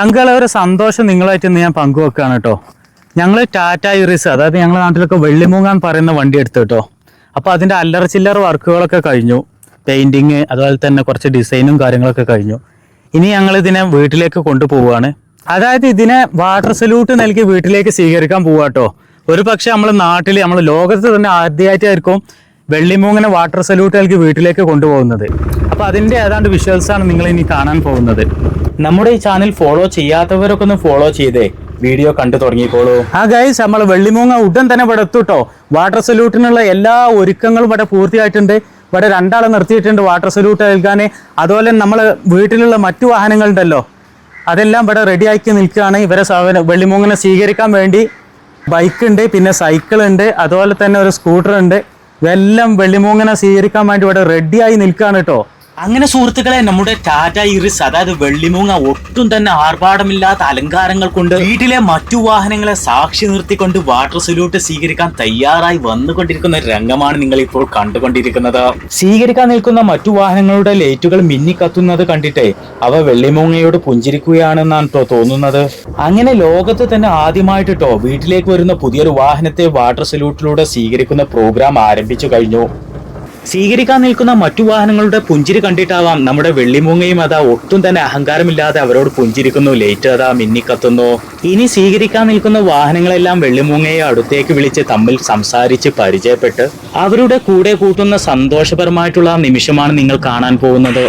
ചങ്കള ഒരു സന്തോഷം നിങ്ങളായിട്ട് ഞാൻ പങ്കുവെക്കുകയാണ് കേട്ടോ. ഞങ്ങൾ ടാറ്റ ഇറിസ് അതായത് ഞങ്ങളുടെ നാട്ടിലൊക്കെ വെള്ളിമൂങ്ങാൻ പറയുന്ന വണ്ടി എടുത്തു കേട്ടോ. അപ്പോൾ അതിന്റെ അല്ലറ ചില്ലറ വർക്കുകളൊക്കെ കഴിഞ്ഞു. പെയിന്റിങ് അതുപോലെ തന്നെ കുറച്ച് ഡിസൈനും കാര്യങ്ങളൊക്കെ കഴിഞ്ഞു. ഇനി ഞങ്ങൾ ഇതിനെ വീട്ടിലേക്ക് കൊണ്ടുപോവുകയാണ്. അതായത് ഇതിനെ വാട്ടർ സല്യൂട്ട് നൽകി വീട്ടിലേക്ക് സ്വീകരിക്കാൻ പോവുക കേട്ടോ. ഒരു പക്ഷേ നമ്മൾ നാട്ടിൽ നമ്മൾ ലോകത്ത് തന്നെ ആദ്യമായിട്ടായിരിക്കും വെള്ളിമൂങ്ങനെ വാട്ടർ സല്യൂട്ട് നൽകി വീട്ടിലേക്ക് കൊണ്ടുപോകുന്നത്. അപ്പോൾ അതിന്റെ ഏതാണ്ട് വിഷ്വൽസ് ആണ് നിങ്ങൾ ഇനി കാണാൻ പോകുന്നത്. നമ്മുടെ ഈ ചാനൽ ഫോളോ ചെയ്യാത്തവരൊക്കെ ഒന്ന് ഫോളോ ചെയ്തേ. വീഡിയോ കണ്ടു തുടങ്ങിക്കോളൂ. ആ ഗൈസ് നമ്മൾ വെള്ളിമൂങ്ങ ഉടൻ തന്നെ ഇവിടെ എത്തുട്ടോ വാട്ടർ സല്യൂട്ടിനുള്ള എല്ലാ ഒരുക്കങ്ങളും ഇവിടെ പൂർത്തിയായിട്ടുണ്ട്. ഇവിടെ രണ്ടാളെ നിർത്തിയിട്ടുണ്ട് വാട്ടർ സല്യൂട്ട് നൽകാൻ അതുപോലെ നമ്മൾ വീട്ടിലുള്ള മറ്റു വാഹനങ്ങളുണ്ടല്ലോ. അതെല്ലാം ഇവിടെ റെഡി ആക്കി നിൽക്കുകയാണ്. ഇവരെ വെള്ളിമൂങ്ങനെ സ്വീകരിക്കാൻ വേണ്ടി ബൈക്ക് ഉണ്ട് പിന്നെ സൈക്കിൾ ഉണ്ട് അതുപോലെ തന്നെ ഒരു സ്കൂട്ടർ ഉണ്ട്. ഇതെല്ലാം വെള്ളിമൂങ്ങനെ സ്വീകരിക്കാൻ വേണ്ടി ഇവിടെ റെഡിയായി നിൽക്കുകയാണ് കേട്ടോ അങ്ങനെ സുഹൃത്തുക്കളെ നമ്മുടെ ടാറ്റ ഇറിസ് അതായത് വെള്ളിമൂങ്ങ ഒട്ടും തന്നെ ആർഭാടമില്ലാത്ത അലങ്കാരങ്ങൾ കൊണ്ട് വീട്ടിലെ മറ്റു വാഹനങ്ങളെ സാക്ഷി നിർത്തിക്കൊണ്ട് വാട്ടർ സല്യൂട്ട് സ്വീകരിക്കാൻ തയ്യാറായി വന്നുകൊണ്ടിരിക്കുന്ന രംഗമാണ് നിങ്ങൾ ഇപ്പോൾ കണ്ടുകൊണ്ടിരിക്കുന്നത്. സ്വീകരിക്കാൻ നിൽക്കുന്ന മറ്റു വാഹനങ്ങളുടെ ലൈറ്റുകൾ മിന്നിക്കത്തുന്നത് കണ്ടിട്ട് അവ വെള്ളിമൂങ്ങയോട് പുഞ്ചിരിക്കുകയാണെന്നാണ് തോന്നുന്നത്. അങ്ങനെ ലോകത്ത് തന്നെ ആദ്യമായിട്ട് ട്ടോ വീട്ടിലേക്ക് വരുന്ന പുതിയൊരു വാഹനത്തെ വാട്ടർ സല്യൂട്ടിലൂടെ സ്വീകരിക്കുന്ന പ്രോഗ്രാം ആരംഭിച്ചു കഴിഞ്ഞു. സ്വീകരിക്കാൻ നിൽക്കുന്ന മറ്റു വാഹനങ്ങളുടെ പുഞ്ചിരി കണ്ടിട്ടാവാം നമ്മുടെ വെള്ളിമൂങ്ങയും അതാ ഒട്ടും തന്നെ അഹങ്കാരമില്ലാതെ അവരോട് പുഞ്ചിരിക്കുന്നു. ലേറ്റ് അതാ മിന്നിക്കത്തുന്നു ഇനി സ്വീകരിക്കാൻ നിൽക്കുന്ന വാഹനങ്ങളെല്ലാം വെള്ളിമൂങ്ങയെ അടുത്തേക്ക് വിളിച്ച് തമ്മിൽ സംസാരിച്ച് പരിചയപ്പെട്ട് അവരുടെ കൂടെ കൂട്ടുന്ന സന്തോഷപരമായിട്ടുള്ള നിമിഷമാണ് നിങ്ങൾ കാണാൻ പോകുന്നത്.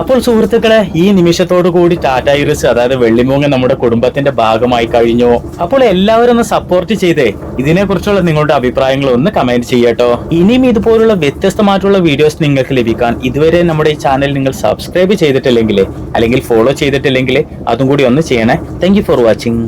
അപ്പോൾ സുഹൃത്തുക്കളെ ഈ നിമിഷത്തോടു കൂടി ടാറ്റ ഇറിസ് അതായത് വെള്ളിമൂങ്ങ നമ്മുടെ കുടുംബത്തിന്റെ ഭാഗമായി കഴിഞ്ഞു. അപ്പോൾ എല്ലാവരും ഒന്ന് സപ്പോർട്ട് ചെയ്തേ. ഇതിനെ കുറിച്ചുള്ള നിങ്ങളുടെ അഭിപ്രായങ്ങൾ ഒന്ന് കമന്റ് ചെയ്യട്ടോ. ഇനിയും ഇതുപോലുള്ള വ്യത്യസ്തമായിട്ടുള്ള വീഡിയോസ് നിങ്ങൾക്ക് ലഭിക്കാൻ ഇതുവരെ നമ്മുടെ ഈ ചാനൽ നിങ്ങൾ സബ്സ്ക്രൈബ് ചെയ്തിട്ടില്ലെങ്കിൽ അല്ലെങ്കിൽ ഫോളോ ചെയ്തിട്ടില്ലെങ്കിൽ അതും കൂടി ഒന്ന് ചെയ്യണേ. Thank for watching